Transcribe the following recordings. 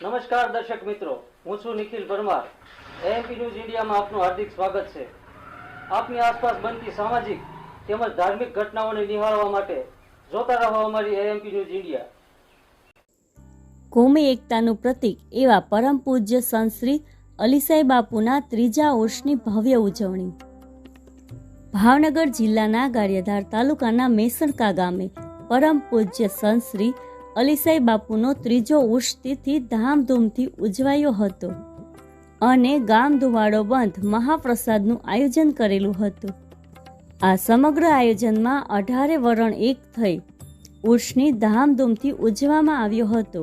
નમસ્કાર દર્શક મિત્રો, હું છું નિખિલ પરમાર. એએમપી ન્યૂઝ ઇન્ડિયામાં આપનું હાર્દિક સ્વાગત છે. આપની આસપાસ બનતી સામાજિક તેમજ ધાર્મિક ઘટનાઓને નિહાળવા માટે જોતા રહો અમારી એએમપી ન્યૂઝ ઇન્ડિયા કોમી એકતાનું પ્રતીક એવા પરમ પૂજ્ય સંશ્રી અલીસાઈ બાપુના ત્રીજા વર્ષની ભવ્ય ઉજવણી. ભાવનગર જિલ્લાના ગારિયાધાર તાલુકાના મેસણકા ગામે પરમ પૂજ્ય સંત શ્રી અલીસાઈ બાપુનો ત્રીજો ઉષ તિથિ ધામધૂમથી ઉજવાયો હતો અને ગામ ધુવાડો બંધ મહાપ્રસાદનું આયોજન કરેલું હતું. આ સમગ્ર આયોજનમાં અઢારે વરણ એક થઈ ઉર્ષની ધામધૂમથી ઉજવવામાં આવ્યો હતો.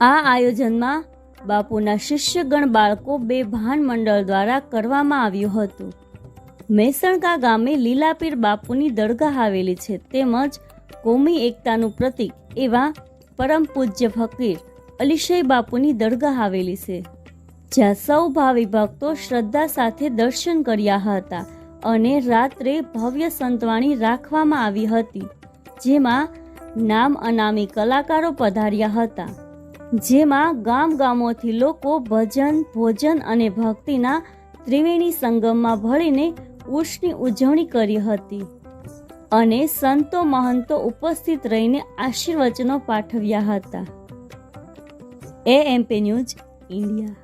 આ આયોજનમાં બાપુના શિષ્યગણ બાળકો બે ભાન મંડળ દ્વારા કરવામાં આવ્યું હતું. મહેસણકા ગામે લીલાપીર બાપુની દરગાહ આવેલી છે તેમજ કોમી એકતાનું પ્રતીક એવા પરમ પૂજ્ય ફકીર અલીશય બાપુની દરગાહ આવેલી છે, જ્યાં સૌ ભાવિ ભક્તો શ્રદ્ધા સાથે દર્શન કર્યા હતા અને રાત્રે ભવ્ય સંતવાણી રાખવામાં આવી હતી, જેમાં નામ અનામી કલાકારો પધાર્યા હતા, જેમાં ગામ ગામોથી લોકો ભજન, ભોજન અને ભક્તિના ત્રિવેણી સંગમમાં ભળીને ઉર્ષની ઉજવણી કરી હતી. અને સંતો મહંતો ઉપસ્થિત રહીને આશીર્વચનો પાઠવ્યા હતા. એ એમપી ન્યૂઝ ઇન્ડિયા.